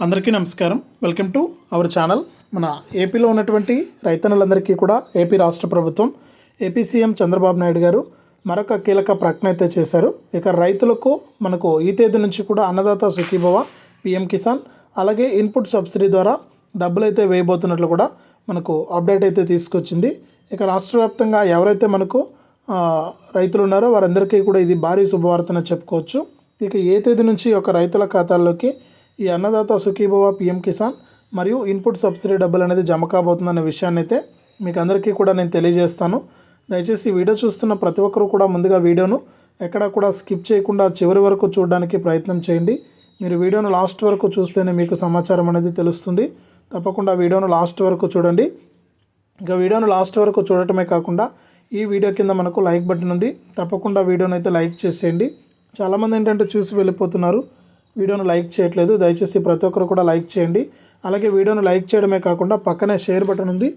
అందరికీ నమస్కారం. Welcome to our channel. మన ఏపీలో ఉన్నటువంటి రైతన్నులందరికీ కూడా ఏపీ రాష్ట్ర ప్రభుత్వం ఏపీ సీఎం చంద్రబాబు నాయుడు గారు మరొక కీలక ప్రకటన అయితే చేశారు. ఇక రైతులకు మనకు ఈ తేదీ నుంచి కూడా అన్నదాత సుఖీభవ పిఎం కిసాన్ అలాగే ఇన్పుట్ సబ్సిడీ ద్వారా డబ్బులు అయితే వేయబోతున్నట్లు కూడా మనకు అప్డేట్ అయితే తీసుకొచ్చింది. ఇక రాష్ట్ర వ్యాప్తంగా ఎవరైతే మనకు రైతులు ఉన్నారో వారందరికీ కూడా ఇది భారీ శుభవార్తన చెప్పుకోవచ్చు. ఇక ఏ తేదీ నుంచి ఒక రైతుల ఖాతాల్లోకి ఈ అన్నదాత సుఖీభవ పిఎం కిసాన్ మరియు ఇన్పుట్ సబ్సిడీ డబ్బులు అనేది జమ కాబోతుందనే విషయాన్ని అయితే మీకు అందరికీ కూడా నేను తెలియజేస్తాను. దయచేసి వీడియో చూస్తున్న ప్రతి ఒక్కరూ కూడా ముందుగా వీడియోను ఎక్కడా కూడా స్కిప్ చేయకుండా చివరి వరకు చూడడానికి ప్రయత్నం చేయండి. మీరు వీడియోను లాస్ట్ వరకు చూస్తేనే మీకు సమాచారం అనేది తెలుస్తుంది. తప్పకుండా వీడియోను లాస్ట్ వరకు చూడండి. ఇంకా వీడియోను లాస్ట్ వరకు చూడటమే కాకుండా ఈ వీడియో కింద మనకు లైక్ బటన్ ఉంది. తప్పకుండా వీడియోను అయితే లైక్ చేసేయండి. చాలామంది ఏంటంటే చూసి వెళ్ళిపోతున్నారు. వీడియోను లైక్ చేయట్లేదు. దయచేసి ప్రతి ఒక్కరు కూడా లైక్ చేయండి. అలాగే వీడియోను లైక్ చేయడమే కాకుండా పక్కనే షేర్ బటన్ ఉంది.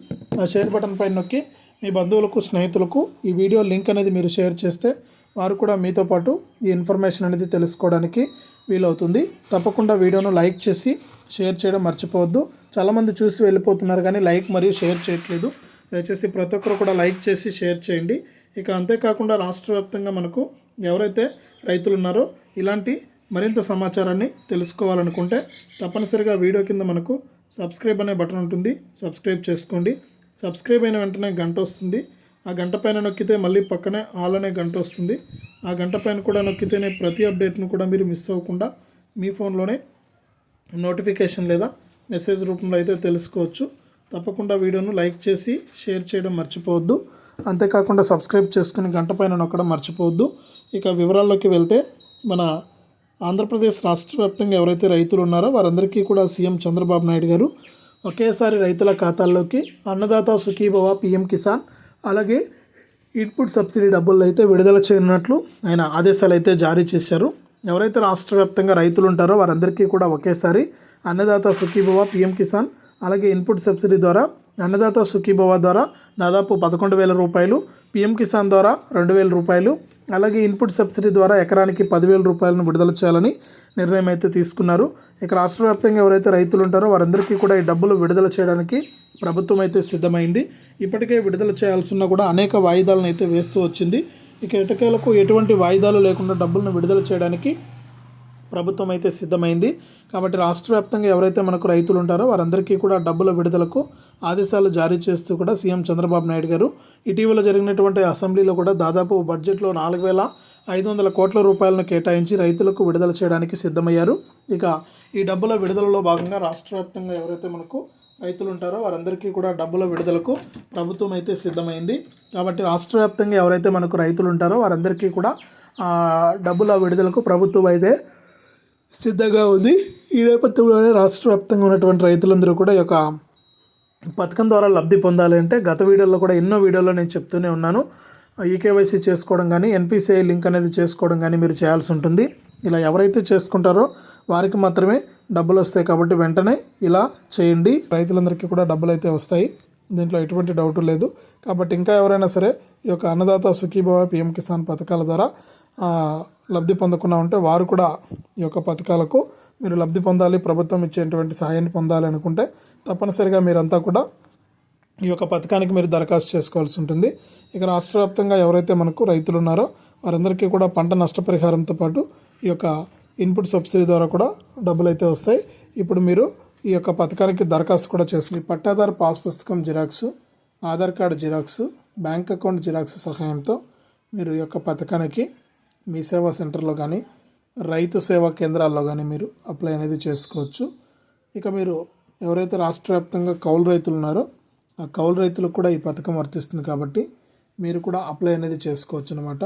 ఆ షేర్ బటన్ పైన నొక్కి మీ బంధువులకు స్నేహితులకు ఈ వీడియో లింక్ అనేది మీరు షేర్ చేస్తే వారు కూడా మీతో పాటు ఈ ఇన్ఫర్మేషన్ అనేది తెలుసుకోవడానికి వీలవుతుంది. తప్పకుండా వీడియోను లైక్ చేసి షేర్ చేయడం మర్చిపోవద్దు. చాలామంది చూసి వెళ్ళిపోతున్నారు కానీ లైక్ మరియు షేర్ చేయట్లేదు. దయచేసి ప్రతి ఒక్కరు కూడా లైక్ చేసి షేర్ చేయండి. ఇక అంతేకాకుండా రాష్ట్ర వ్యాప్తంగా మనకు ఎవరైతే రైతులు ఉన్నారో ఇలాంటి మరింత సమాచారాన్ని తెలుసుకోవాలనుకుంటే తప్పనిసరిగా వీడియో కింద మనకు సబ్స్క్రైబ్ అనే బటన్ ఉంటుంది. సబ్స్క్రైబ్ చేసుకోండి. సబ్స్క్రైబ్ అయిన వెంటనే గంట వస్తుంది. ఆ గంట పైన నొక్కితే మళ్ళీ పక్కనే ఆల్ అనే గంట వస్తుంది. ఆ గంట పైన కూడా నొక్కితేనే ప్రతి అప్డేట్ను కూడా మీరు మిస్ అవ్వకుండా మీ ఫోన్లోనే నోటిఫికేషన్ లేదా మెసేజ్ రూపంలో అయితే తెలుసుకోవచ్చు. తప్పకుండా వీడియోను లైక్ చేసి షేర్ చేయడం మర్చిపోవద్దు. అంతేకాకుండా సబ్స్క్రైబ్ చేసుకుని గంట పైన నొక్కడం మర్చిపోవద్దు. ఇక వివరాల్లోకి వెళ్తే మన ఆంధ్రప్రదేశ్ రాష్ట్ర వ్యాప్తంగా ఎవరైతే రైతులు ఉన్నారో వారందరికీ కూడా సీఎం చంద్రబాబు నాయుడు గారు ఒకేసారి రైతుల ఖాతాల్లోకి అన్నదాత సుఖీభవ పిఎం కిసాన్ అలాగే ఇన్పుట్ సబ్సిడీ డబ్బులు అయితే విడుదల చేయనున్నట్లు ఆయన ఆదేశాలు అయితే జారీ చేశారు. ఎవరైతే రాష్ట్ర వ్యాప్తంగా రైతులు ఉంటారో వారందరికీ కూడా ఒకేసారి అన్నదాత సుఖీభవ పిఎం కిసాన్ అలాగే ఇన్పుట్ సబ్సిడీ ద్వారా అన్నదాత సుఖీభవ ద్వారా దాదాపు పదకొండు వేల రూపాయలు పిఎం కిసాన్ ద్వారా రెండు వేల రూపాయలు అలాగే ఇన్పుట్ సబ్సిడీ ద్వారా ఎకరానికి పదివేల రూపాయలను విడుదల చేయాలని నిర్ణయం అయితే తీసుకున్నారు. ఇక రాష్ట్ర వ్యాప్తంగా ఎవరైతే రైతులు ఉంటారో వారందరికీ కూడా ఈ డబ్బులు విడుదల చేయడానికి ప్రభుత్వం అయితే సిద్ధమైంది. ఇప్పటికే విడుదల చేయాల్సిన కూడా అనేక వాయిదాలను అయితే వేస్తూ వచ్చింది. ఇక ఎటకేలకు ఎటువంటి వాయిదాలు లేకుండా డబ్బులను విడుదల చేయడానికి ప్రభుత్వం అయితే సిద్ధమైంది. కాబట్టి రాష్ట్ర వ్యాప్తంగా ఎవరైతే మనకు రైతులు ఉంటారో వారందరికీ కూడా డబ్బుల విడుదలకు ఆదేశాలు జారీ చేస్తూ కూడా సీఎం చంద్రబాబు నాయుడు గారు. ఇటీవల జరిగినటువంటి అసెంబ్లీలో కూడా దాదాపు బడ్జెట్లో నాలుగు వేల ఐదు వందల కోట్ల రూపాయలను కేటాయించి రైతులకు విడుదల చేయడానికి సిద్ధమయ్యారు. ఇక ఈ డబ్బుల విడుదలలో భాగంగా రాష్ట్ర వ్యాప్తంగా ఎవరైతే మనకు రైతులు ఉంటారో వారందరికీ కూడా డబ్బుల విడుదలకు ప్రభుత్వం అయితే సిద్ధమైంది. కాబట్టి రాష్ట్ర వ్యాప్తంగా ఎవరైతే మనకు రైతులు ఉంటారో వారందరికీ కూడా డబ్బుల విడుదలకు ప్రభుత్వం అయితే సిద్ధంగా ఉంది. ఈ నేపథ్యంలోనే రాష్ట్ర వ్యాప్తంగా ఉన్నటువంటి రైతులందరూ కూడా ఈ యొక్క పథకం ద్వారా లబ్ధి పొందాలి అంటే గత వీడియోలో కూడా ఎన్నో వీడియోలో నేను చెప్తూనే ఉన్నాను. ఈకేవైసీ చేసుకోవడం కానీ ఎన్పిసిఐ లింక్ అనేది చేసుకోవడం కానీ మీరు చేయాల్సి ఉంటుంది. ఇలా ఎవరైతే చేసుకుంటారో వారికి మాత్రమే డబ్బులు వస్తాయి కాబట్టి వెంటనే ఇలా చేయండి. రైతులందరికీ కూడా డబ్బులు అయితే వస్తాయి. దీంట్లో ఎటువంటి డౌట్ లేదు. కాబట్టి ఇంకా ఎవరైనా సరే ఈ యొక్క అన్నదాత సుఖీభవ పిఎం కిసాన్ పథకాల ద్వారా లబ్ధి పొందకుండా ఉంటే వారు కూడా ఈ యొక్క పథకాలకు మీరు లబ్ధి పొందాలి ప్రభుత్వం ఇచ్చేటువంటి సహాయాన్ని పొందాలి అనుకుంటే తప్పనిసరిగా మీరంతా కూడా ఈ యొక్క పథకానికి మీరు దరఖాస్తు చేసుకోవాల్సి ఉంటుంది. ఇక రాష్ట్ర వ్యాప్తంగా ఎవరైతే మనకు రైతులు ఉన్నారో వారందరికీ కూడా పంట నష్టపరిహారంతో పాటు ఈ యొక్క ఇన్పుట్ సబ్సిడీ ద్వారా కూడా డబ్బులు అయితే వస్తాయి. ఇప్పుడు మీరు ఈ యొక్క పథకానికి దరఖాస్తు కూడా చేసుకుని పట్టాదారు పాస్ పుస్తకం xerox Aadhaar card xerox bank account xerox సహాయంతో మీరు ఈ యొక్క పథకానికి మీ సేవా సెంటర్లో కానీ రైతు సేవా కేంద్రాల్లో కానీ మీరు అప్లై అనేది చేసుకోవచ్చు. ఇక మీరు ఎవరైతే రాష్ట్ర వ్యాప్తంగా కౌలు రైతులు ఉన్నారో ఆ కౌలు రైతులకు కూడా ఈ పథకం వర్తిస్తుంది కాబట్టి మీరు కూడా అప్లై అనేది చేసుకోవచ్చు అనమాట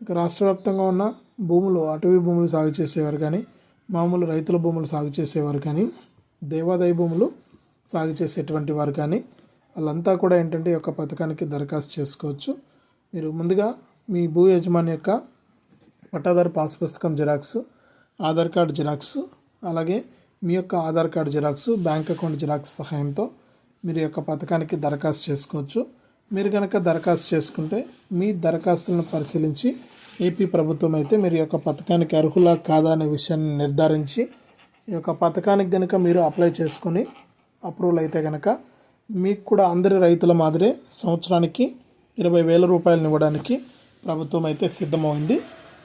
ఇక రాష్ట్ర వ్యాప్తంగా ఉన్న భూములు అటవీ భూములు సాగు చేసేవారు కానీ మామూలు రైతుల భూములు సాగు చేసేవారు కానీ దేవాదాయ భూములు సాగు చేసేటువంటి వారు కానీ వాళ్ళంతా కూడా ఏంటంటే ఈ యొక్క పథకానికి దరఖాస్తు చేసుకోవచ్చు. మీరు ముందుగా మీ భూ యజమాని యొక్క పట్టాదారు పాస్ పుస్తకం జిరాక్స్ ఆధార్ కార్డు జిరాక్స్ అలాగే మీ యొక్క Aadhaar card xerox bank account xerox సహాయంతో మీరు యొక్క పథకానికి దరఖాస్తు చేసుకోవచ్చు. మీరు కనుక దరఖాస్తు చేసుకుంటే మీ దరఖాస్తులను పరిశీలించి ఏపీ ప్రభుత్వం అయితే మీరు యొక్క పథకానికి అర్హులా కాదా అనే విషయాన్ని నిర్ధారించి ఈ యొక్క పథకానికి కనుక మీరు అప్లై చేసుకొని అప్రూవల్ అయితే కనుక మీకు కూడా అందరి రైతుల మాదిరే సంవత్సరానికి ఇరవై వేల రూపాయలను ఇవ్వడానికి ప్రభుత్వం అయితే సిద్ధమైంది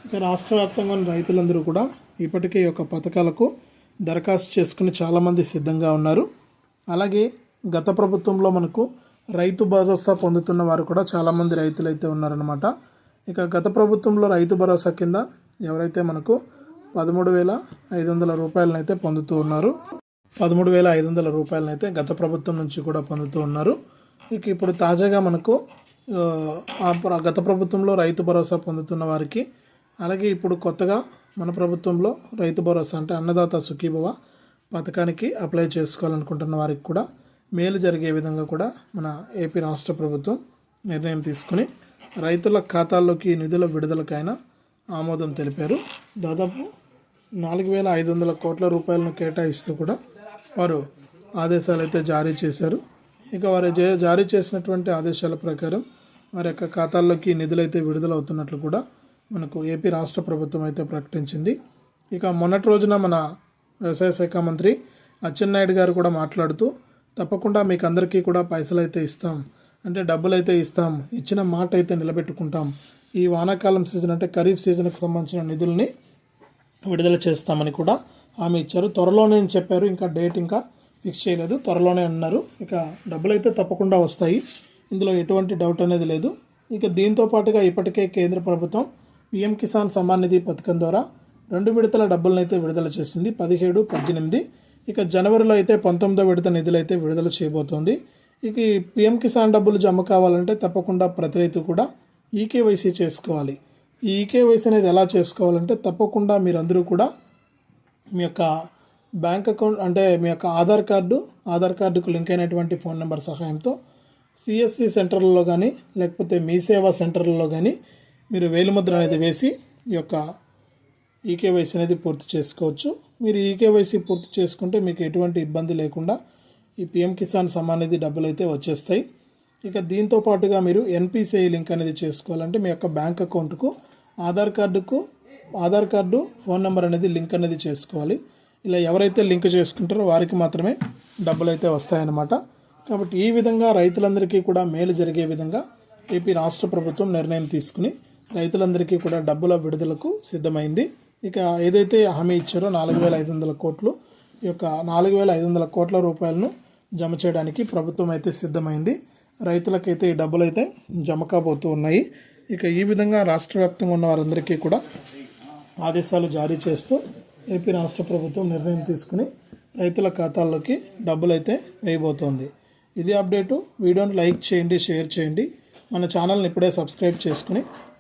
ఇక రాష్ట్ర వ్యాప్తంగా ఉన్న రైతులందరూ కూడా ఇప్పటికే ఈ యొక్క పథకాలకు దరఖాస్తు చేసుకుని చాలామంది సిద్ధంగా ఉన్నారు. అలాగే గత ప్రభుత్వంలో మనకు రైతు భరోసా పొందుతున్న వారు కూడా చాలామంది రైతులు అయితే ఉన్నారనమాట ఇక గత ప్రభుత్వంలో రైతు భరోసా కింద ఎవరైతే మనకు పదమూడు వేల ఐదు వందల రూపాయలనైతే పొందుతూ ఉన్నారు. పదమూడు వేల ఐదు వందల రూపాయలనైతే గత ప్రభుత్వం నుంచి కూడా పొందుతూ ఉన్నారు. ఇక ఇప్పుడు తాజాగా మనకు గత ప్రభుత్వంలో రైతు భరోసా పొందుతున్న వారికి అలాగే ఇప్పుడు కొత్తగా మన ప్రభుత్వంలో రైతు భరోసా అంటే అన్నదాత సుఖీభవ పథకానికి అప్లై చేసుకోవాలనుకుంటున్న వారికి కూడా మేలు జరిగే విధంగా కూడా మన ఏపీ రాష్ట్ర ప్రభుత్వం నిర్ణయం తీసుకుని రైతుల ఖాతాల్లోకి నిధుల విడుదలకైనా ఆమోదం తెలిపారు. దాదాపు నాలుగు వేల ఐదు వందల కోట్ల రూపాయలను కేటాయిస్తూ కూడా వారు ఆదేశాలు అయితే జారీ చేశారు. ఇక వారు జారీ చేసినటువంటి ఆదేశాల ప్రకారం వారి యొక్క ఖాతాల్లోకి నిధులైతే విడుదలవుతున్నట్లు కూడా మనకు ఏపీ రాష్ట్ర ప్రభుత్వం అయితే ప్రకటించింది. ఇక మొన్నటి రోజున మన వ్యవసాయ శాఖ మంత్రి అచ్చెన్నాయుడు గారు కూడా మాట్లాడుతూ తప్పకుండా మీకు అందరికీ కూడా పైసలు అయితే ఇస్తాం. అంటే డబ్బులు అయితే ఇస్తాం. ఇచ్చిన మాట అయితే నిలబెట్టుకుంటాం. ఈ వానాకాలం సీజన్ అంటే ఖరీఫ్ సీజన్కి సంబంధించిన నిధుల్ని విడుదల చేస్తామని కూడా హామీ ఇచ్చారు. త్వరలోనే అని చెప్పారు. ఇంకా డేట్ ఇంకా ఫిక్స్ చేయలేదు. త్వరలోనే అన్నారు. ఇక డబ్బులు అయితే తప్పకుండా వస్తాయి. ఇందులో ఎటువంటి డౌట్ అనేది లేదు. ఇక దీంతో పాటుగా ఇప్పటికే కేంద్ర ప్రభుత్వం పిఎం కిసాన్ సమ్మాన్ నిధి పథకం ద్వారా రెండు విడతల డబ్బులనైతే అయితే విడుదల చేసింది. పదిహేడు పద్దెనిమిది. ఇక జనవరిలో అయితే పంతొమ్మిదో విడత నిధులు అయితే విడుదల చేయబోతోంది. ఇక ఈ పిఎం కిసాన్ డబ్బులు జమ కావాలంటే తప్పకుండా ప్రతి రైతు కూడా ఈకేవైసీ చేసుకోవాలి. ఈ ఈకేవైసీ అనేది ఎలా చేసుకోవాలంటే తప్పకుండా మీరందరూ కూడా మీ యొక్క బ్యాంక్ అకౌంట్ అంటే మీ యొక్క ఆధార్ కార్డు ఆధార్ కార్డుకు లింక్ అయినటువంటి ఫోన్ నెంబర్ సహాయంతో సిఎస్సి సెంటర్లలో కానీ లేకపోతే మీ సేవా సెంటర్లలో కానీ మీరు వేలిముద్ర అనేది వేసి ఈ యొక్క ఈకేవైసీ అనేది పూర్తి చేసుకోవచ్చు. మీరు ఈకేవైసీ పూర్తి చేసుకుంటే మీకు ఎటువంటి ఇబ్బంది లేకుండా ఈ పిఎం కిసాన్ సమ్మాన్ నిధి డబ్బులు అయితే వచ్చేస్తాయి. ఇక దీంతో పాటుగా మీరు ఎన్పిసిఐ లింక్ అనేది చేసుకోవాలంటే మీ యొక్క బ్యాంక్ అకౌంట్కు ఆధార్ కార్డుకు ఆధార్ కార్డు ఫోన్ నెంబర్ అనేది లింక్ అనేది చేసుకోవాలి. ఇలా ఎవరైతే లింక్ చేసుకుంటారో వారికి మాత్రమే డబ్బులు అయితే వస్తాయన్నమాట. కాబట్టి ఈ విధంగా రైతులందరికీ కూడా మేలు జరిగే విధంగా ఏపీ రాష్ట్ర ప్రభుత్వం నిర్ణయం తీసుకుని రైతులందరికీ కూడా డబ్బుల విడుదలకు సిద్ధమైంది. ఇక ఏదైతే హామీ ఇచ్చారో నాలుగు వేల ఐదు వందల కోట్లు ఈ యొక్క నాలుగు వేల ఐదు వందల కోట్ల రూపాయలను జమ చేయడానికి ప్రభుత్వం అయితే సిద్ధమైంది. రైతులకైతే ఈ డబ్బులు అయితే జమ కాబోతూ ఉన్నాయి. ఇక ఈ విధంగా రాష్ట్ర వ్యాప్తంగా ఉన్న వారందరికీ కూడా ఆదేశాలు జారీ చేస్తూ ఏపీ రాష్ట్ర ప్రభుత్వం నిర్ణయం తీసుకుని రైతుల ఖాతాల్లోకి డబ్బులు అయితే వేయబోతోంది. ఇది అప్డేటు. వీడియోని లైక్ చేయండి షేర్ చేయండి. మన ఛానల్ని ఇప్పుడే సబ్స్క్రైబ్ చేసుకుని